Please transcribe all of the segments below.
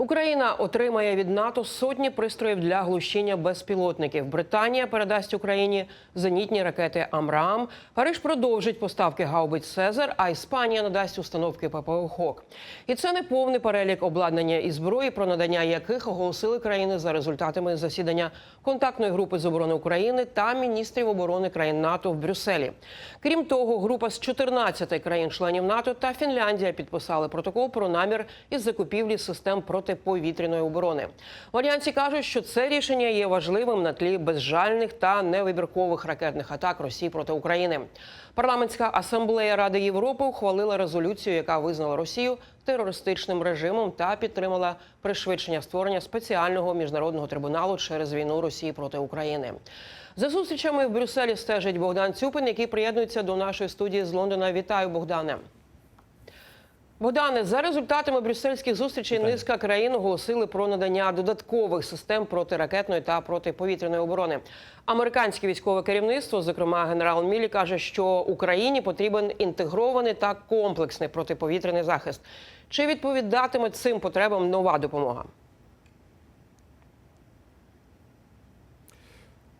Україна отримає від НАТО сотні пристроїв для глушіння безпілотників. Британія передасть Україні зенітні ракети Амрам. Париж продовжить поставки гаубиць Цезар, а Іспанія надасть установки ППО «Хок». І це не повний перелік обладнання і зброї, про надання яких оголосили країни за результатами засідання контактної групи з оборони України та міністрів оборони країн НАТО в Брюсселі. Крім того, група з 14 країн-членів НАТО та Фінляндія підписали протокол про намір із закупівлі систем протиповітряної оборони. В альянсі кажуть, що це рішення є важливим на тлі безжальних та невибіркових ракетних атак Росії проти України. Парламентська асамблея Ради Європи ухвалила резолюцію, яка визнала Росію терористичним режимом та підтримала пришвидшення створення спеціального міжнародного трибуналу через війну Росії проти України. За зустрічами в Брюсселі стежить Богдан Цюпин, який приєднується до нашої студії з Лондона. Вітаю, Богдане. Богдане, за результатами брюссельських зустрічей низка країн оголосили про надання додаткових систем протиракетної та протиповітряної оборони. Американське військове керівництво, зокрема генерал Мілі, каже, що Україні потрібен інтегрований та комплексний протиповітряний захист. Чи відповідатиме цим потребам нова допомога?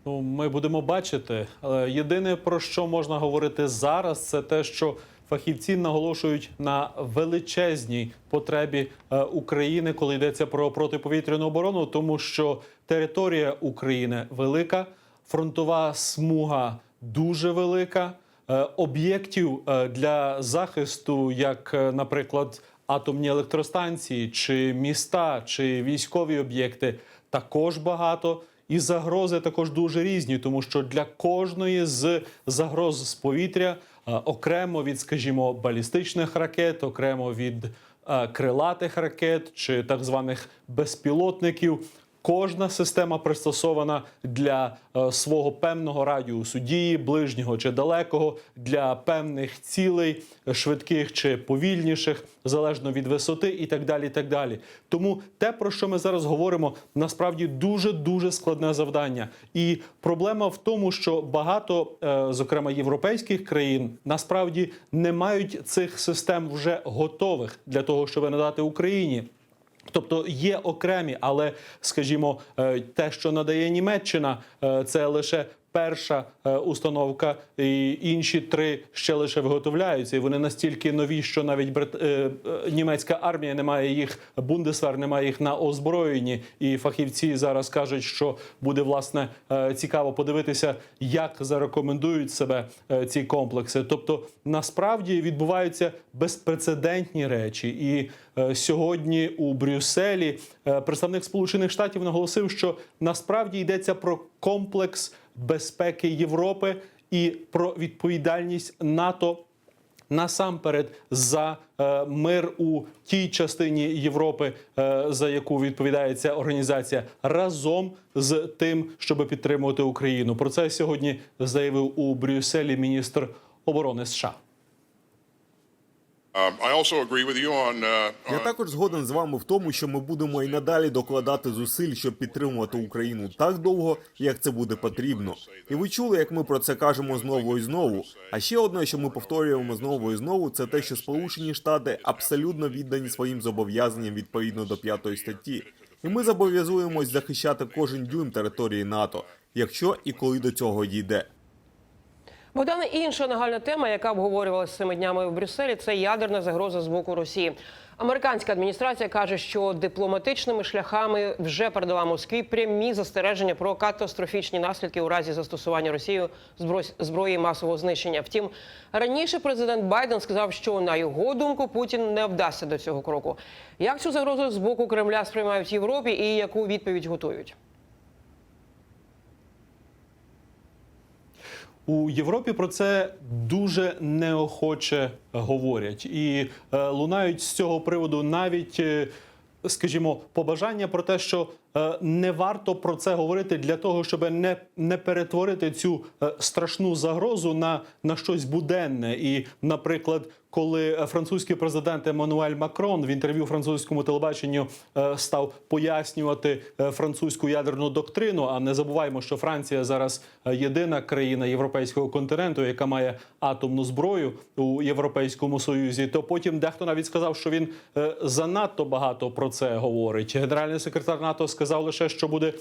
Ну, ми будемо бачити. Єдине про що можна говорити зараз, це те, що фахівці наголошують на величезній потребі е, України, коли йдеться про протиповітряну оборону, тому що територія України велика, фронтова смуга дуже велика. Е, Об'єктів е, для захисту, як, наприклад, атомні електростанції, чи міста, чи військові об'єкти, також багато. І загрози також дуже різні, тому що для кожної з загроз з повітря е, окремо від, скажімо, балістичних ракет, окремо від е, крилатих ракет чи так званих безпілотників. Кожна система пристосована для е, свого певного радіусу дії, ближнього чи далекого, для певних цілей, швидких чи повільніших, залежно від висоти, і так далі. І так далі. Тому те, про що ми зараз говоримо, насправді дуже дуже складне завдання. І проблема в тому, що багато, е, зокрема європейських країн, насправді не мають цих систем вже готових для того, щоб надати Україні. Тобто є окремі, але скажімо, е, те, що надає Німеччина, е, це лише перша е, установка, і інші три ще лише виготовляються. І вони настільки нові, що навіть брит... е, е, німецька армія не має їх, Бундесвер не має їх на озброєнні. І фахівці зараз кажуть, що буде власне цікаво подивитися, як зарекомендують себе ці комплекси. Тобто, насправді відбуваються безпрецедентні речі. І сьогодні у Брюсселі представник Сполучених Штатів наголосив, що насправді йдеться про комплекс безпеки Європи і про відповідальність НАТО насамперед за е, мир у тій частині Європи, е, за яку відповідає ця організація, разом з тим, щоб підтримувати Україну. Про це сьогодні заявив у Брюсселі міністр оборони США. Я також згоден з вами в тому, що ми будемо і надалі докладати зусиль, щоб підтримувати Україну так довго, як це буде потрібно. І ви чули, як ми про це кажемо знову і знову. А ще одне, що ми повторюємо знову і знову, це те, що Сполучені Штати абсолютно віддані своїм зобов'язанням відповідно до п'ятої статті. І ми зобов'язуємось захищати кожен дюйм території НАТО, якщо і коли до цього дійде. Богдане, інша нагальна тема, яка обговорювалася цими днями в Брюсселі, це ядерна загроза з боку Росії. Американська адміністрація каже, що дипломатичними шляхами вже передала Москві прямі застереження про катастрофічні наслідки у разі застосування Росією зброї масового знищення. Втім, раніше президент Байден сказав, що на його думку Путін не вдасться до цього кроку. Як цю загрозу з боку Кремля сприймають в Європі і яку відповідь готують? У Європі про це дуже неохоче говорять і е, лунають з цього приводу навіть. е, Скажімо, побажання про те, що е, не варто про це говорити для того, щоб не, не перетворити цю е, страшну загрозу на, на щось буденне. І, наприклад, коли е, французький президент Еммануель Макрон в інтерв'ю французькому телебаченню е, став пояснювати е, французьку ядерну доктрину. А не забуваємо, що Франція зараз єдина країна європейського континенту, яка має атомну зброю у Європейському Союзі. То потім дехто навіть сказав, що він занадто багато про це говорить. Генеральний секретар НАТО сказав лише, що буде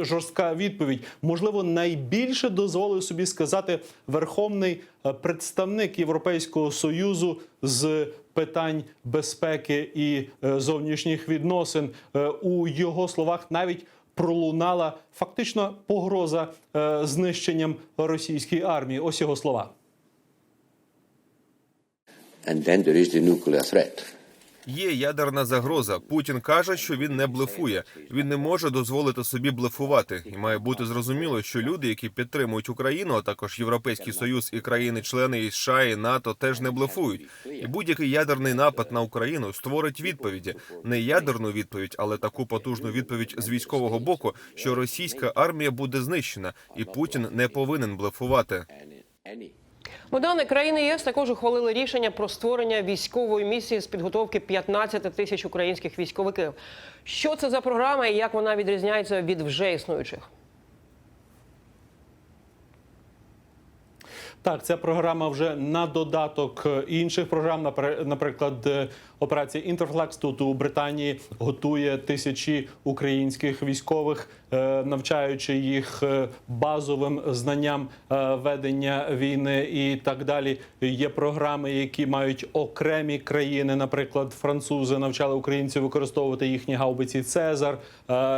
жорстка відповідь. Можливо, найбільше дозволив собі сказати верховний представник Європейського союзу з питань безпеки і е, зовнішніх відносин. Е, У його словах навіть пролунала фактично погроза е, знищенням російської армії. Ось його слова. And then there is the nuclear threat. Є ядерна загроза. Путін каже, що він не блефує. Він не може дозволити собі блефувати. І має бути зрозуміло, що люди, які підтримують Україну, а також Європейський Союз і країни-члени і США і НАТО, теж не блефують. І будь-який ядерний напад на Україну створить відповіді, не ядерну відповідь, але таку потужну відповідь з військового боку, що російська армія буде знищена, і Путін не повинен блефувати. Any Богдане, країни ЄС також ухвалили рішення про створення військової місії з підготовки 15 тисяч українських військовиків. Що це за програма і як вона відрізняється від вже існуючих? Так, ця програма вже на додаток інших програм. Напри- Наприклад, е, операція Інтерфлекс тут у Британії готує тисячі українських військових, е, навчаючи їх е, базовим знанням ведення війни і так далі. Є програми, які мають окремі країни. Наприклад, французи навчали українців використовувати їхні гаубиці Цезар.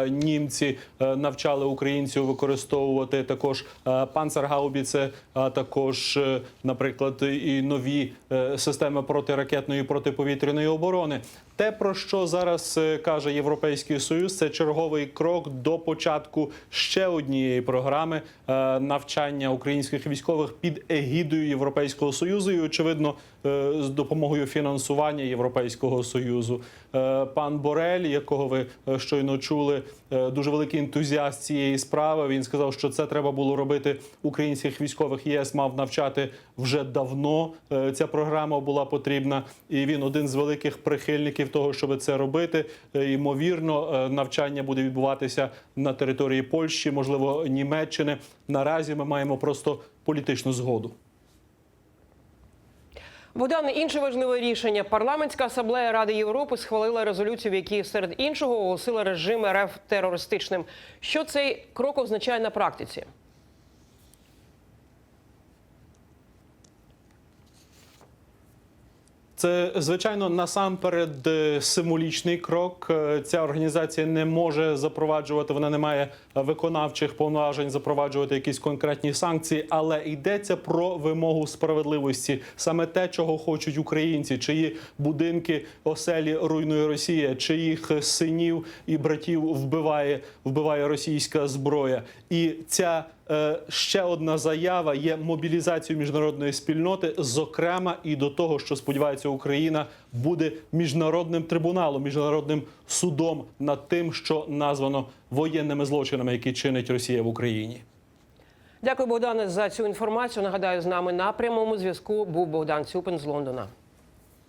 Німці навчали українців використовувати також панцергаубіце, а також, е, наприклад, і нові е, системи протиракетної і протиповітряної оборони. Те, про що зараз е, каже Європейський Союз, це черговий крок до початку ще однієї програми е, навчання українських військових під егідою Європейського Союзу, і очевидно е, з допомогою фінансування Європейського Союзу. Пан Борель, якого ви щойно чули, дуже великий ентузіаст цієї справи. Він сказав, що це треба було робити українських військових. ЄС мав навчати вже давно. Ця програма була потрібна, і він один з великих прихильників того, щоб це робити. Е, Ймовірно, е, навчання буде відбуватися на території Польщі, можливо, Німеччини. Наразі ми маємо просто політичну згоду. Богдане, інше важливе рішення. Парламентська асамблея Ради Європи схвалила резолюцію, в якій серед іншого оголосила режим РФ терористичним. Що цей крок означає на практиці? Це звичайно насамперед е, символічний крок. Е, Ця організація не може запроваджувати, вона не має виконавчих повноважень запроваджувати якісь конкретні санкції, але йдеться про вимогу справедливості, саме те, чого хочуть українці, чиї будинки оселі руйнує Росія, чиїх синів і братів вбиває, вбиває російська зброя. І ця е, ще одна заява є мобілізацією міжнародної спільноти, зокрема і до того, що сподівається Україна буде міжнародним трибуналом, міжнародним судом над тим, що названо воєнними злочинами, які чинить Росія в Україні. Дякую, Богдане, за цю інформацію. Нагадаю, з нами на прямому зв'язку був Богдан Цюпин з Лондона.